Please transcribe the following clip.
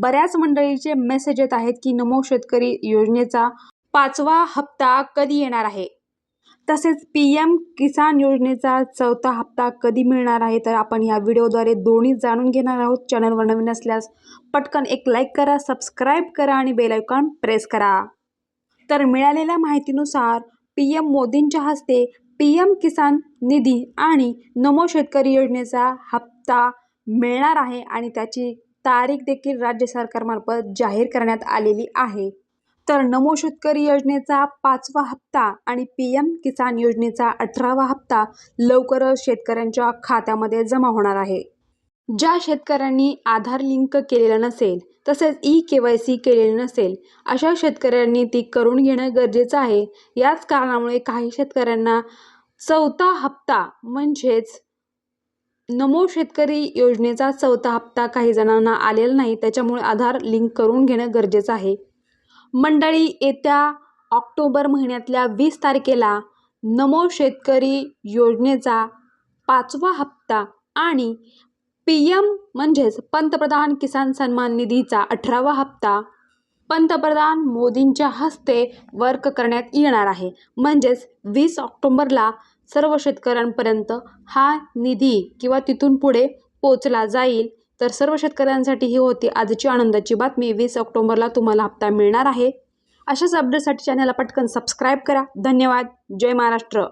बऱ्याच मंडळीचे मेसेज येत आहेत की नमो शेतकरी योजनेचा पाचवा हप्ता कधी येणार आहे? तसेच पी एम किसान योजनेचा चौथा हप्ता कधी मिळणार आहे? तर आपण या व्हिडिओद्वारे दोन्ही जाणून घेणार आहोत. चॅनलवर नवीन असल्यास पटकन एक लाईक करा सबस्क्राईब करा आणि बेल आयकॉन प्रेस करा. तर मिळालेल्या माहितीनुसार पी एम मोदींच्या हस्ते पी एम किसान निधी आणि नमो शेतकरी योजनेचा हप्ता मिळणार आहे आणि त्याची तारीख देखील राज्य सरकारमार्फत जाहीर करण्यात आलेली आहे. तर नमो शेतकरी योजनेचा पाचवा हप्ता आणि पी एम किसान योजनेचा अठरावा हप्ता लवकरच शेतकऱ्यांच्या खात्यामध्ये जमा होणार आहे. ज्या शेतकऱ्यांनी आधार लिंक केलेलं नसेल तसेच ई के वाय सी केलेलं नसेल अशा शेतकऱ्यांनी ती करून घेणं गरजेचं आहे. याच कारणामुळे काही शेतकऱ्यांना चौथा हप्ता म्हणजेच नमो शेतकरी योजनेचा चौथा हप्ता काही जणांना आलेला नाही. त्याच्यामुळे आधार लिंक करून घेणं गरजेचं आहे. मंडळी येत्या ऑक्टोबर महिन्यातल्या वीस तारखेला नमो शेतकरी योजनेचा पाचवा हप्ता आणि पी एम म्हणजेच पंतप्रधान किसान सन्मान निधीचा अठरावा हप्ता पंतप्रधान मोदींच्या हस्ते वर्क करण्यात येणार आहे. म्हणजेच वीस ऑक्टोंबरला सर्व शेतकऱ्यांपर्यंत हा निधी किंवा तिथून पुढे पोचला जाईल. तर सर्व शेतकऱ्यांसाठी ही होती आजची आनंदाची बातमी. वीस ऑक्टोबरला तुम्हाला हप्ता मिळणार आहे. अशाच अपडेटसाठी चॅनलला पटकन सबस्क्राईब करा. धन्यवाद. जय महाराष्ट्र.